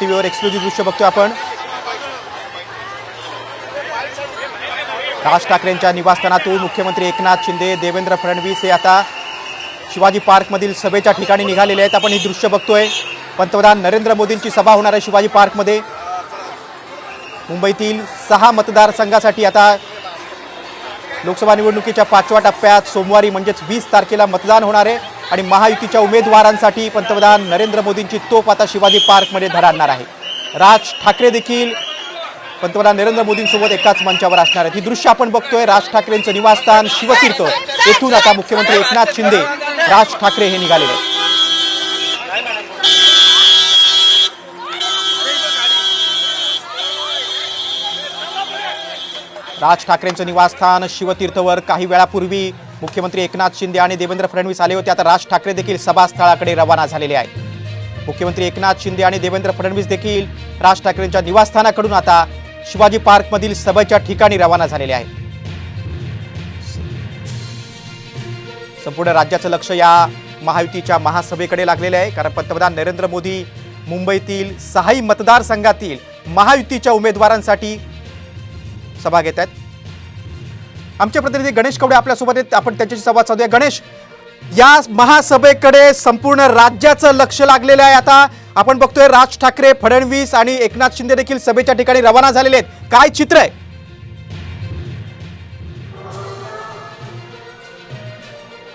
टीव्हीवर एक्सक्लुझिव्ह दृश्य बघतोय आपण. राज ठाकरेंच्या निवासस्थानातून मुख्यमंत्री एकनाथ शिंदे देवेंद्र फडणवीस हे आता शिवाजी पार्कमधील सभेच्या ठिकाणी निघालेले आहेत. आपण ही दृश्य बघतोय. पंतप्रधान नरेंद्र मोदींची सभा होणार आहे शिवाजी पार्कमध्ये. मुंबईतील सहा मतदारसंघासाठी आता लोकसभा निवडणुकीच्या पाचव्या टप्प्यात सोमवारी म्हणजेच वीस तारखेला मतदान होणार आहे. आणि महायुतीच्या उमेदवारांसाठी पंतप्रधान नरेंद्र मोदींची तोफ आता शिवाजी पार्कमध्ये धडाडणार आहे. राज ठाकरे देखील पंतप्रधान नरेंद्र मोदींसोबत एकाच मंचावर असणार आहेत. ही दृश्य आपण बघतोय. राज ठाकरेंचं निवासस्थान शिवतीर्थ. येथून आता मुख्यमंत्री एकनाथ शिंदे राज ठाकरे हे निघालेले आहेत. राज ठाकरेंचं निवासस्थान शिवतीर्थवर काही वेळापूर्वी मुख्यमंत्री एकनाथ शिंदे आणि देवेंद्र फडणवीस आले होते. आता राज ठाकरे देखील सभास्थळाकडे रवाना झालेले आहेत. मुख्यमंत्री एकनाथ शिंदे आणि देवेंद्र फडणवीस देखील राज ठाकरेंच्या निवासस्थानाकडून आता शिवाजी पार्कमधील सभेच्या ठिकाणी रवाना झालेले आहेत. संपूर्ण राज्याचं लक्ष या महायुतीच्या महासभेकडे लागलेलं आहे. कारण पंतप्रधान नरेंद्र मोदी मुंबईतील सहाही मतदारसंघातील महायुतीच्या उमेदवारांसाठी सभा घेत आहेत. आमचे प्रतिनिधी गणेश कवडे आपल्यासोबत आहेत. आपण त्यांच्याशी संवाद साधूया. गणेश या महासभेकडे संपूर्ण राज्याचं लक्ष लागलेलं आहे आता. आपण बघतोय राज ठाकरे फडणवीस आणि एकनाथ शिंदे देखील सभेच्या ठिकाणी रवाना झालेले आहेत. काय चित्र आहे?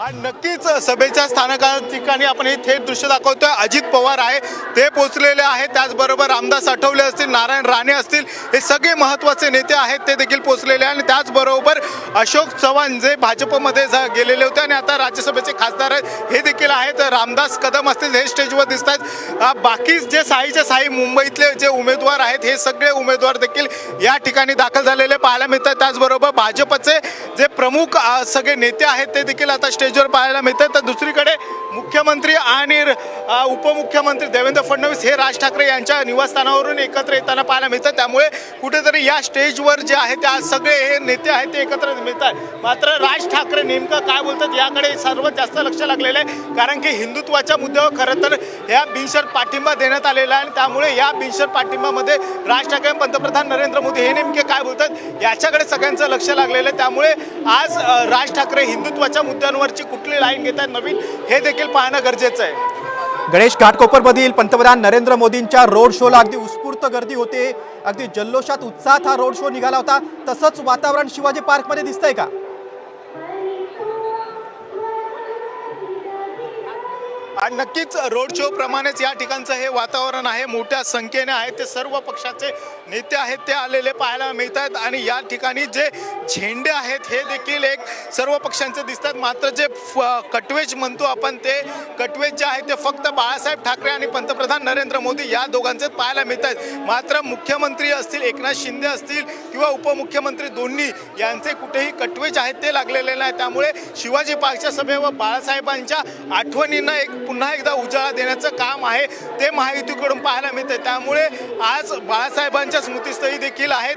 आणि नक्कीच सभेच्या स्थानका ठिकाणी आपण हे थेट दृश्य दाखवतोय. अजित पवार आहे ते पोहोचलेले आहेत. त्याचबरोबर रामदास आठवले असतील नारायण राणे असतील हे सगळे महत्त्वाचे नेते आहेत ते देखील पोहोचलेले आहे आणि त्याचबरोबर अशोक चव्हाण जे भाजपमध्ये जा- गेलेले होते आणि आता राज्यसभेचे खासदार आहेत हे देखील आहेत. रामदास कदम असतील हे स्टेजवर दिसत आहेत. बाकी जे साईच्या साई मुंबईतले जे उमेदवार आहेत हे सगळे उमेदवार देखील या ठिकाणी दाखल झालेले पाहायला मिळतात. त्याचबरोबर भाजपचे जे प्रमुख सगळे नेते आहेत ते देखील आता स्टेज स्टेजवर पाहायला मिळतं तर दुसरीकडे मुख्यमंत्री आणि उपमुख्यमंत्री देवेंद्र फडणवीस हे राज ठाकरे यांच्या निवासस्थानावरून एकत्र येताना पाहायला मिळतात त्यामुळे कुठेतरी या स्टेजवर जे आहे ते आज सगळे हे नेते आहेत ते एकत्र मिळतात. मात्र राज ठाकरे नेमकं काय बोलतात याकडे सर्वात जास्त लक्ष लागलेलं आहे. कारण की हिंदुत्वाच्या मुद्द्यावर खरं तर या बिनशर्त पाठिंबा देण्यात आलेला आहे. आणि त्यामुळे या बिनशर्त पाठिंबामध्ये राज ठाकरे पंतप्रधान नरेंद्र मोदी हे नेमके काय बोलतात याच्याकडे सगळ्यांचं लक्ष लागलेलं आहे. त्यामुळे आज राज ठाकरे हिंदुत्वाच्या मुद्द्यांवरची कुठली लाईन घेत आहेत नवीन हे देखील पाहणं गरजेचं आहे. गणेश घाटकोपरमधील पंतप्रधान नरेंद्र मोदींच्या रोड शोला अगदी उत्स्फूर्त गर्दी होते. अगदी जल्लोषात उत्साहात हा रोड शो निघाला होता. तसंच वातावरण शिवाजी पार्कमध्ये दिसतंय का? आणि नक्कीच रोड शो प्रमाणेच या ठिकाणचं हे वातावरण आहे. मोठ्या संख्येने आहे ते सर्व पक्षाचे नेते आहेत. ते आलेले पाहायला मिळतात. आणि या ठिकाणी जे झेंडे आहेत हे देखील एक सर्व पक्षांचे दिसतात. मात्र जे फ- कटवेज म्हणतो आपण ते कटवेज जे आहे ते फक्त बाळासाहेब ठाकरे आणि पंतप्रधान नरेंद्र मोदी या दोघांचे पाहायला मिळतात. मात्र मुख्यमंत्री असतील एकनाथ शिंदे असतील किंवा उपमुख्यमंत्री दोन्ही यांचे कुठेही कटवेज आहेत ते लागलेले नाही त्यामुळे शिवाजी पार्कच्या व बाळासाहेबांच्या आठवणींना एक पुन्हा एकदा उजाळा देण्याचं काम आहे. ते महायुतीकडून पाहायला मिळते त्यामुळे आज बाळासाहेबांच्या स्मृतीस्थळी देखील आहेत.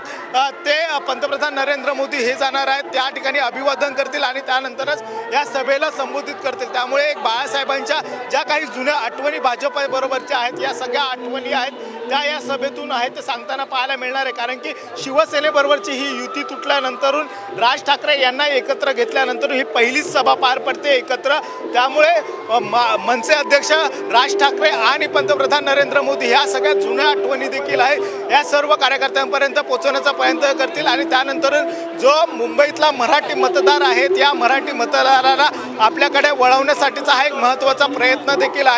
ते पंतप्रधान नरेंद्र मोदी हे जाणार आहेत. त्या ठिकाणी अभिवादन करतील आणि त्यानंतरच या सभेला संबोधित करतील. त्यामुळे एक बाळासाहेबांच्या ज्या काही जुन्या आठवणी भाजपबरोबरच्या आहेत या सगळ्या आठवणी आहेत. त्या या सभेतून आहेत ते सांगताना पाहायला मिळणार आहे. कारण की शिवसेनेबरोबरची ही युती तुटल्यानंतरून राज ठाकरे यांना एकत्र घेतल्यानंतर ही पहिलीच सभा पार पडते एकत्र. त्यामुळे मनसे अध्यक्ष राज ठाकरे आणि पंतप्रधान नरेंद्र मोदी ह्या सगळ्या जुन्या आठवणी देखील आहे या सर्व कार्यकर्त्यांपर्यंत पोहोचवण्याचा प्रयत्न करतील आणि त्यानंतर जो मुंबईतला मराठी मतदार आहेत या मराठी मतदाराला आपल्याकडे वळवण्यासाठीचा हा एक महत्त्वाचा प्रयत्न देखील आहे.